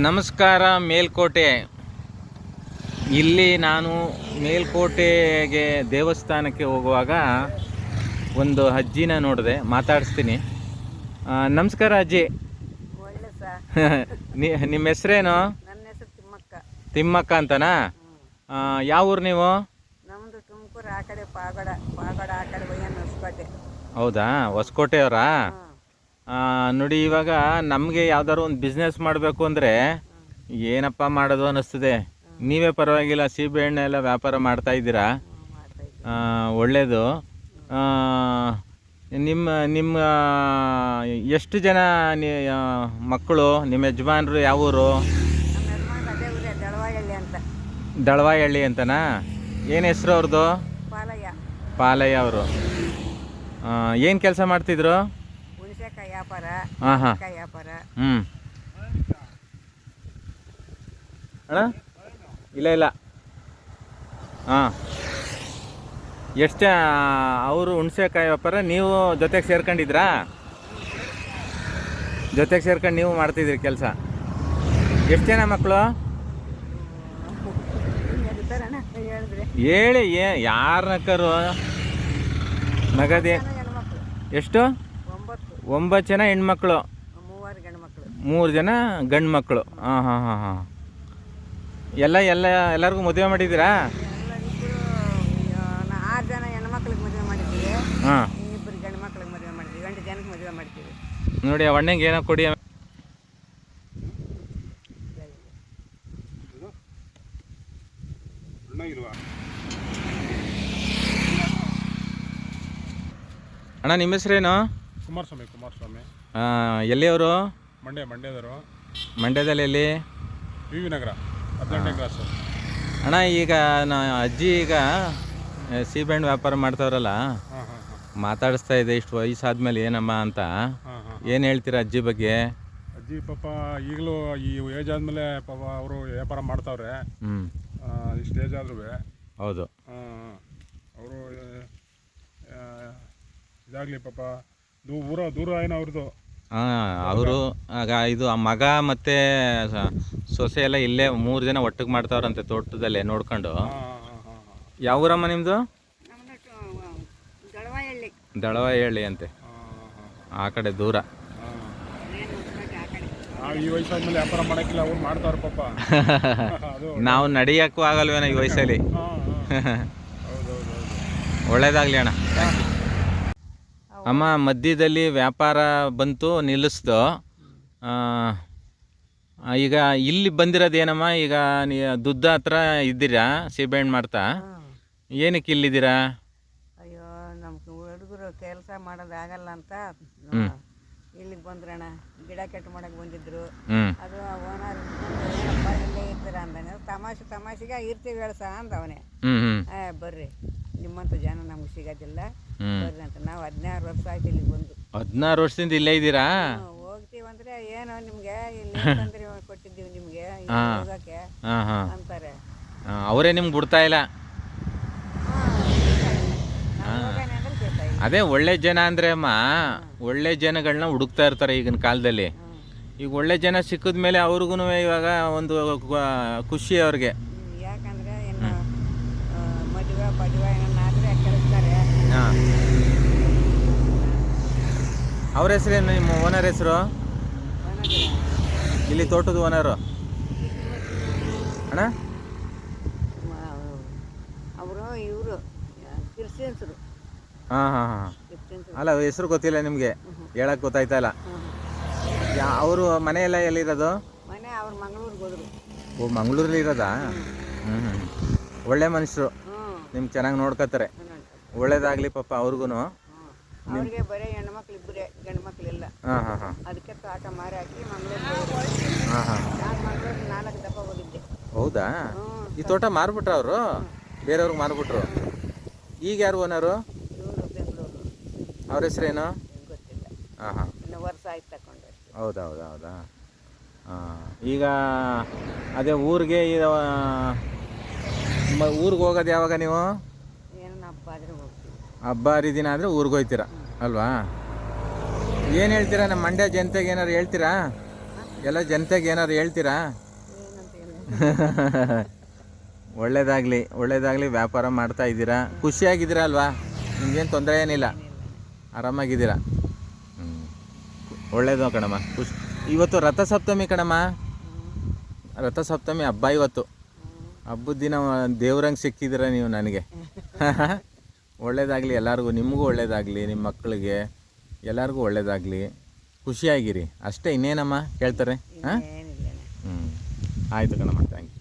ನಮಸ್ಕಾರ ಮೇಲ್ಕೋಟೆ. ಇಲ್ಲಿ ನಾನು ಮೇಲ್ಕೋಟೆಗೆ ದೇವಸ್ಥಾನಕ್ಕೆ ಹೋಗುವಾಗ ಒಂದು ಅಜ್ಜಿನ ನೋಡಿದೆ ಮಾತಾಡಿಸ್ತೀನಿ. ನಮಸ್ಕಾರ ಅಜ್ಜಿ. ನಿಮ್ಮ ಹೆಸರೇನು? ತಿಮ್ಮಕ್ಕ. ತಿಮ್ಮಕ್ಕ ಅಂತನಾ? ಯಾವ ಊರು ನೀವು? ನಮ್ಮದು ತುಮಕೂರು ಆ ಕಡೆ ಪಾಗಡ ಪಾಗಡ ಆ ಕಡೆ ಒಯ್ಯನ್ ಹೊಸಕೋಟೆ. ಹೌದಾ? ಹೊಸಕೋಟೆಯವರಾ? ನೋಡಿ ಇವಾಗ ನಮಗೆ ಯಾವ್ದಾದ್ರು ಒಂದು ಬಿಸ್ನೆಸ್ ಮಾಡಬೇಕು ಅಂದರೆ ಏನಪ್ಪ ಮಾಡೋದು ಅನ್ನಿಸ್ತದೆ. ನೀವೇ ಪರವಾಗಿಲ್ಲ ಸೀಬೆಹಣ್ಣು ಎಲ್ಲ ವ್ಯಾಪಾರ ಮಾಡ್ತಾ ಇದ್ದೀರಾ? ಒಳ್ಳೆಯದು ನಿಮ್ಮ ನಿಮ್ಮ ಎಷ್ಟು ಜನ ಮಕ್ಕಳು ನಿಮ್ಮ ಯಜಮಾನರು ಯಾವ ಊರು? ನಮ್ಮ ಅದೇ ಊರೇ ದಳವಾಯಳ್ಳಿ ಅಂತನಾ? ಏನು ಹೆಸ್ರು ಅವ್ರದ್ದು ಪಾಲಯ್ಯ. ಪಾಲಯ್ಯ ಅವರು. ಏನು ಕೆಲಸ ಮಾಡ್ತಿದ್ರು? ಹುಣಸೆಕಾಯಿ ವ್ಯಾಪಾರ ಹಾಂ ಹಾಂ. ಕಾಯಿ ವ್ಯಾಪಾರ ಹ್ಞೂ ಅಣ್ಣ? ಇಲ್ಲ ಇಲ್ಲ. ಹಾಂ. ಎಷ್ಟು ಅವರು ಹುಣಸೆಕಾಯಿ ವ್ಯಾಪಾರ ನೀವು ಜೊತೆಗೆ ಸೇರ್ಕೊಂಡಿದ್ರಾ? ಜೊತೆಗೆ ಸೇರ್ಕೊಂಡು ನೀವು ಮಾಡ್ತಿದ್ರಿ ಕೆಲಸ. ಎಷ್ಟು ಜನ ಮಕ್ಕಳು ಹೇಳಿ ಏ ಯಾರನ್ನಕ್ಕರು ನಗದೇ. ಜನ ಎಷ್ಟು? ಒಂಬತ್ತು ಜನ ಹೆಣ್ಮಕ್ಳು. ಮೂವರು ಗಂಡ್ಮಕ್ಳು. ಮೂರು ಜನ ಗಂಡು ಮಕ್ಕಳು ಹಾಂ ಹಾಂ ಹಾಂ. ಹಾಂ ಎಲ್ಲ ಎಲ್ಲ ಎಲ್ಲರಿಗೂ ಮದುವೆ ಮಾಡಿದ್ದೀರಾ? ಆರು ಜನ ಹೆಣ್ಮಕ್ಳಿಗೆ ಮದುವೆ ಮಾಡಿದ್ದೀವಿ. ಹಾಂ. ಇಬ್ಬರು ಗಂಡು ಮಕ್ಳಿಗೆ ಮದುವೆ ಮಾಡಿದ್ದೀವಿ. ಗಂಟು ಜನಕ್ಕೆ ಮದುವೆ ಮಾಡ್ತೀವಿ ನೋಡಿ ಆ ಅಣ್ಣಂಗೆ ಏನೋ ಕೊಡಿ. ಅಣ್ಣ ನಿಮ್ಮ ಹೆಸ್ರೇನು? ಕುಮಾರಸ್ವಾಮಿ ಕುಮಾರಸ್ವಾಮಿ. ಎಲ್ಲಿಯವರು? ಮಂಡ್ಯ ಮಂಡ್ಯದವರು. ಮಂಡ್ಯದಲ್ಲಿ ಎಲ್ಲಿ? ವಿ ವಿ ನಗರ ಹದಿನೆಂಟನೇ ಕ್ಲಾಸು ಅಣ್ಣ ಈಗ ನಾ ಅಜ್ಜಿ ಈಗ ಸೀಬೆಹಣ್ಣು ವ್ಯಾಪಾರ ಮಾಡ್ತಾವ್ರಲ್ಲ? ಹಾಂ ಹಾಂ ಹಾಂ. ಮಾತಾಡಿಸ್ತಾ ಇದೆ ಇಷ್ಟು ವಯಸ್ಸಾದ್ಮೇಲೆ ಏನಮ್ಮ ಅಂತ. ಹಾಂ ಹಾಂ ಏನು ಹೇಳ್ತೀರಾ ಅಜ್ಜಿ ಬಗ್ಗೆ? ಅಜ್ಜಿ ಪಾಪ ಈಗಲೂ ಈ ಏಜ್ ಆದಮೇಲೆ ಪಾಪ ಅವರು ವ್ಯಾಪಾರ ಮಾಡ್ತಾವ್ರೆ. ಹ್ಞೂ ಇಷ್ಟು ಏಜ್ ಆದ್ರೂ. ಹೌದು. ಅವರು ಇದಾಗಲಿ ಪಾಪ ದೂರ ಏನೋ ಅವ್ರದ್ದು ಹಾಂ ಅವರು ಆಗ ಇದು ಆ ಮಗ ಮತ್ತು ಸೊಸೆ ಎಲ್ಲ ಇಲ್ಲೇ ಮೂರು ಜನ ಒಟ್ಟಿಗೆ ಮಾಡ್ತಾವ್ರಂತೆ ತೋಟದಲ್ಲೇ ನೋಡ್ಕೊಂಡು. ಯಾವ ಊರಮ್ಮ ನಿಮ್ಮದು ದಳವ ಹೇಳಿ ಅಂತೆ. ಆ ಕಡೆ ದೂರ. ಹಾಂ. ಏನು ಹೊಸಕೋಟೆ ಆ ನಾವು ಈ ವಯಸ್ಸಾದ್ಮೇಲೆ ವ್ಯಾಪಾರ ಮಾಡೋಕ್ಕಿಲ್ಲ ಅವ್ರು ಮಾಡ್ತಾವ್ರೆ ಪಾಪ. ನಾವು ನಡೆಯೋಕ್ಕೂ ಆಗಲ್ವೇನೋ ಈ ವಯಸ್ಸಲ್ಲಿ. ಒಳ್ಳೇದಾಗಲಿ ಅಣ್ಣ. ಅಮ್ಮ ಮಧ್ಯದಲ್ಲಿ ವ್ಯಾಪಾರ ಬಂತು ನಿಲ್ಲಿಸ್ದು ಈಗ ಇಲ್ಲಿ ಬಂದಿರೋದೇನಮ್ಮ? ಈಗ ನೀ ದುದ್ದ ಹತ್ರ ಇದ್ದೀರಾ ಸೀಬೆಹಣ್ಣು ಮಾಡ್ತಾ. ಏನಕ್ಕೆ ಇಲ್ಲಿದ್ದೀರಾ? ಅಯ್ಯೋ ನಮ್ಮ ಹುಡುಗರು ಕೆಲಸ ಮಾಡೋದಾಗಲ್ಲ ಅಂತ. ಇಲ್ಲಿಗೆ ಬಂದ್ರಣ ಗಿಡ ಕೆಟ್ಟು ಮಾಡಕ್ಕೆ ಬಂದಿದ್ರು. ಅದು ಓನರ್ ಇಲ್ಲೇ ಇರ್ತೀರ? ಅಂದಾನೆ ತಮಾಷೆ ತಮಾಷೆಗೆ ಇರ್ತೀವಿ ಹೇಳ್ಸ ಅಂದ ಅವನೇ ಹ್ಞೂ ಹ್ಞೂ ಬರ್ರಿ ನಿಮ್ಮಂತ ಜನ ನಮ್ಗೆ ಸಿಗೋದಿಲ್ಲ. ಬರ್ರಿ ಅಂತ. ನಾವು ಹದಿನಾರು ವರ್ಷ ಆಯ್ತು ಇಲ್ಲಿ ಬಂದು. ಹದಿನಾರು ವರ್ಷದಿಂದ ಇಲ್ಲೇ ಇದ್ದೀರಾ ಹೋಗ್ತೀವಿ ಅಂದ್ರೆ ಏನೋ ನಿಮ್ಗೆ ಇಲ್ಲಿ ತಂದ್ರಿ ಕೊಟ್ಟಿದ್ದೀವಿ ನಿಮ್ಗೆ? ಇಲ್ಲಿ ಹಾ. ಹೋಗಕ್ಕೆ ಹಾಂ ಹಾಂ. ಅಂತಾರೆ. ಅವರೇ ನಿಮ್ಗೆ ಬಿಡ್ತಾ ಇಲ್ಲ? ನಾವು ಹೋಗೋಣ ಅಂದ್ರೆ ಕೇಳ್ತಾ ಅದೇ ಒಳ್ಳೆ ಜನ ಅಂದ್ರೆ ಅಮ್ಮ ಒಳ್ಳೆ ಜನಗಳನ್ನ ಹುಡುಕ್ತಾ ಇರ್ತಾರೆ ಈಗಿನ ಕಾಲದಲ್ಲಿ. ಈಗ ಒಳ್ಳೆ ಜನ ಸಿಕ್ಕಿದ ಮೇಲೆ ಅವ್ರಿಗೂ ಇವಾಗ ಒಂದು ಖುಷಿ ಅವ್ರಿಗೆ ಹ್ಮ್, ಯಾಕಂದ್ರೆ ಇನ್ನು ಆ, ಮದುವೆ ಪದುವೆ ಏನಾದ್ರೆ ಕಳಿಸ್ತಾರೆ ಹಾಂ ಅವ್ರ ಹೆಸರೇನು ನಿಮ್ಮ ಓನರ್ ಹೆಸರು? ಇಲ್ಲಿ ತೋಟದ ಓನರು ಅಣ್ಣ? ಅವರು ಇವರು ಕ್ರಿಶ್ಚಿಯನ್ಸರು ಹಾಂ ಹಾಂ ಹಾಂ. ಅಲ್ಲ ಹೆಸರು ಗೊತ್ತಿಲ್ಲ ನಿಮಗೆ. ಹೇಳಕ್ಕೆ ಗೊತ್ತಾಯ್ತಲ್ಲ ಅವರು ಮನೆಯೆಲ್ಲ ಎಲ್ಲಿರೋದು? ಮನೆ ಅವ್ರ ಮಂಗಳೂರಿಗೆ ಹೋದ್ರು. ಓ ಮಂಗಳೂರಲ್ಲಿ ಇರೋದಾ? ಹ್ಞೂ ಹ್ಞೂ ಒಳ್ಳೆ ಮನುಷ್ಯರು. ನಿಮ್ಗೆ ಚೆನ್ನಾಗಿ ನೋಡ್ಕೋತಾರೆ ಒಳ್ಳೇದಾಗಲಿ ಪಾಪ ಅವ್ರಿಗೂ ಅವ್ರಿಗೆ ಬರೀ ಹೆಣ್ಮಕ್ಳು ಇಬ್ಬರೇ ಗಂಡು ಮಕ್ಳಿಲ್ಲ ಹಾಂ ಹಾಂ ಅದಕ್ಕೆ ತೋಟ ಮಾರಿ ಹಾಕಿ ಮಂಗಳೂರು ಹಾಂ ಹಾಂ ನಾನು ನಾಲ್ಕು ದಪ್ಪ ಹೋಗಿದ್ದೆ. ಹೌದಾ? ಈ ತೋಟ ಮಾರ್ಬಿಟ್ರ ಅವರು? ಬೇರೆಯವ್ರಿಗೆ ಮಾರ್ಬಿಟ್ರು? ಈಗ ಯಾರು ಓನರು? ಇವರು ಬೆಂಗಳೂರು. ಅವ್ರ ಹೆಸರೇನು ಗೊತ್ತಿಲ್ಲ. ಹಾಂ ಹಾಂ. ಇನ್ನು ವರ್ಷ ಆಯ್ತು ತಗೊಂಡು ಹೌದಾ ಹೌದಾ ಹೌದಾ? ಹಾಂ. ಈಗ ಅದೇ ಊರಿಗೆ ಊರಿಗೆ ಹೋಗೋದು ಯಾವಾಗ ನೀವು? ಏನೋ ನಮ್ಮ ಆದ್ರೆ ಹಬ್ಬ ಹರಿದಿನ ಆದರೆ ಊರಿಗೆ ಹೋಗ್ತೀರಾ ಅಲ್ವಾ? ಏನು ಹೇಳ್ತೀರಾ? ನಮ್ಮ ಮಂಡ್ಯ ಜನತೆಗೆ ಏನಾರು ಹೇಳ್ತೀರಾ? ಎಲ್ಲ ಜನತೆಗೆ ಏನಾದ್ರು ಹೇಳ್ತೀರಾ? ಒಳ್ಳೇದಾಗಲಿ ಒಳ್ಳೇದಾಗಲಿ ವ್ಯಾಪಾರ ಮಾಡ್ತಾ ಇದ್ದೀರಾ? ಖುಷಿಯಾಗಿದ್ದೀರಾ ಅಲ್ವಾ? ನಿಮ್ಗೇನು ತೊಂದರೆ ಏನಿಲ್ಲ. ಆರಾಮಾಗಿದ್ದೀರಾ? ಒಳ್ಳೇದು ಕಣಮ್ಮ, ಖುಷಿ. ಇವತ್ತು ರಥಸಪ್ತಮಿ ಕಣಮ್ಮ. ರಥಸಪ್ತಮಿ ಹಬ್ಬ ಇವತ್ತು. ಹಬ್ಬದ ದಿನ ದೇವ್ರಂಗೆ ಸಿಕ್ಕಿದ್ದೀರಾ ನೀವು ನನಗೆ? ಒಳ್ಳೇದಾಗಲಿ ಎಲ್ಲರಿಗೂ ನಿಮಗೂ ಒಳ್ಳೇದಾಗಲಿ ನಿಮ್ಮ ಮಕ್ಕಳಿಗೆ ಎಲ್ಲರಿಗೂ ಒಳ್ಳೆಯದಾಗಲಿ ಖುಷಿಯಾಗಿರಿ. ಅಷ್ಟೇ ಇನ್ನೇನಮ್ಮ ಕೇಳ್ತಾರೆ? ಹಾಂ? ಹ್ಞೂ ಆಯಿತು ಕಣಮ್ಮ ಥ್ಯಾಂಕ್ ಯು